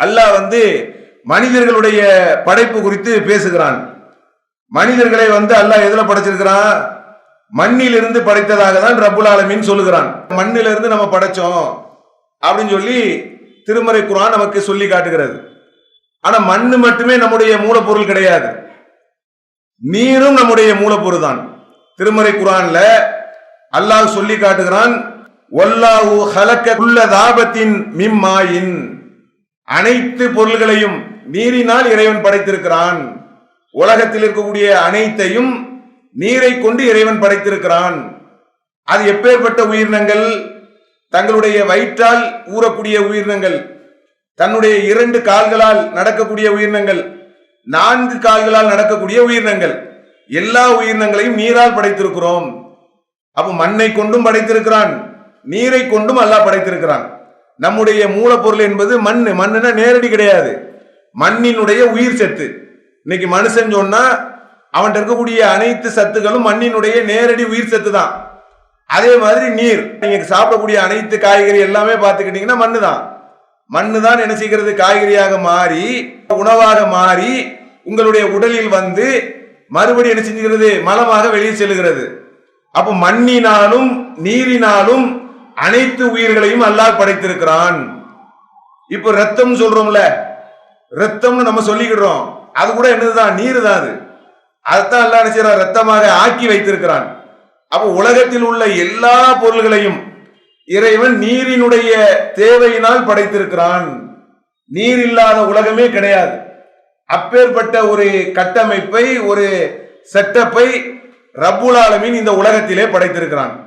அல்லாஹ் வந்து மனிதர்களுடைய படைப்பு குறித்து பேசுகிறான். மனிதர்களை வந்து அல்லாஹ் எதுல படைச்சிருக்கிறான்? மண்ணிலிருந்து படைத்ததாக தான் ரபுல் ஆலமீன் சொல்லுகிறான். மண்ணிலிருந்து நம்ம படைச்சோம் அப்படின்னு சொல்லி திருமறை குரான் நமக்கு சொல்லி காட்டுகிறது. ஆனா மண்ணு மட்டுமே நம்முடைய மூலப்பொருள் கிடையாது. நீரும் நம்முடைய மூலப்பொருள் தான். திருமறை குரான்ல அல்லாஹ் சொல்லி காட்டுகிறான் ஒல்லாஹு ஹலக்க உள்ள தாபத்தின் மிம்மாயின். அனைத்து பொருள்களையும் நீரினால் இறைவன் படைத்திருக்கிறான். உலகத்தில் இருக்கக்கூடிய அனைத்தையும் நீரை கொண்டு இறைவன் படைத்திருக்கிறான். அது எப்பேற்பட்ட உயிரினங்கள்? தங்களுடைய வயிற்றால் ஊறக்கூடிய உயிரினங்கள் தன்னுடைய இரண்டு கால்களால் நடக்கக்கூடிய உயிரினங்கள் நான்கு கால்களால் நடக்கக்கூடிய உயிரினங்கள் எல்லா உயிரினங்களையும் நீரால் படைத்திருக்கிறோம். அப்ப மண்ணை கொண்டும் படைத்திருக்கிறான் நீரை கொண்டும் அல்லாஹ் படைத்திருக்கிறான். நம்முடைய மூலப்பொருள் என்பது மண் மண்ணுனா நேரடி கிடையாது. மண்ணினுடைய உயிர் சத்து. இன்னைக்கு மனுஷன் சொன்னா அவன்கிட்ட இருக்கக்கூடிய அனைத்து சத்துக்களும் மண்ணினுடைய நேரடி உயிர் சத்து தான். அதே மாதிரி நீர். நீங்க சாப்பிடக்கூடிய அனைத்து காய்கறி எல்லாமே பார்த்துக்கிட்டீங்கன்னா மண்ணு தான் மண்ணு தான் என்ன செய்கிறது? காய்கறியாக மாறி உணவாக மாறி உங்களுடைய உடலில் வந்து மறுபடியும் என்ன செஞ்சுக்கிறது மலமாக வெளியே செல்கிறது அப்ப மண்ணினாலும் நீரினாலும் அனைத்து உயிர்களையும் அல்லாஹ் படைத்திருக்கிறான். இப்போ ரத்தம் சொல்றோம்ல ரத்தம்னு நம்ம சொல்லிக்கிடுறோம். அது கூட என்னதுதான்? நீர் தான் அது. அதைத்தான் அல்லா என்ன ரத்தமாக ஆக்கி வைத்திருக்கிறான். அப்போ உலகத்தில் உள்ள எல்லா பொருள்களையும் இறைவன் நீரினுடைய தேவையினால் படைத்திருக்கிறான். நீர் இல்லாத உலகமே கிடையாது. அப்பேற்பட்ட ஒரு கட்டமைப்பை ஒரு செட்டப்பை ரப்புல் இந்த உலகத்திலே படைத்திருக்கிறான்.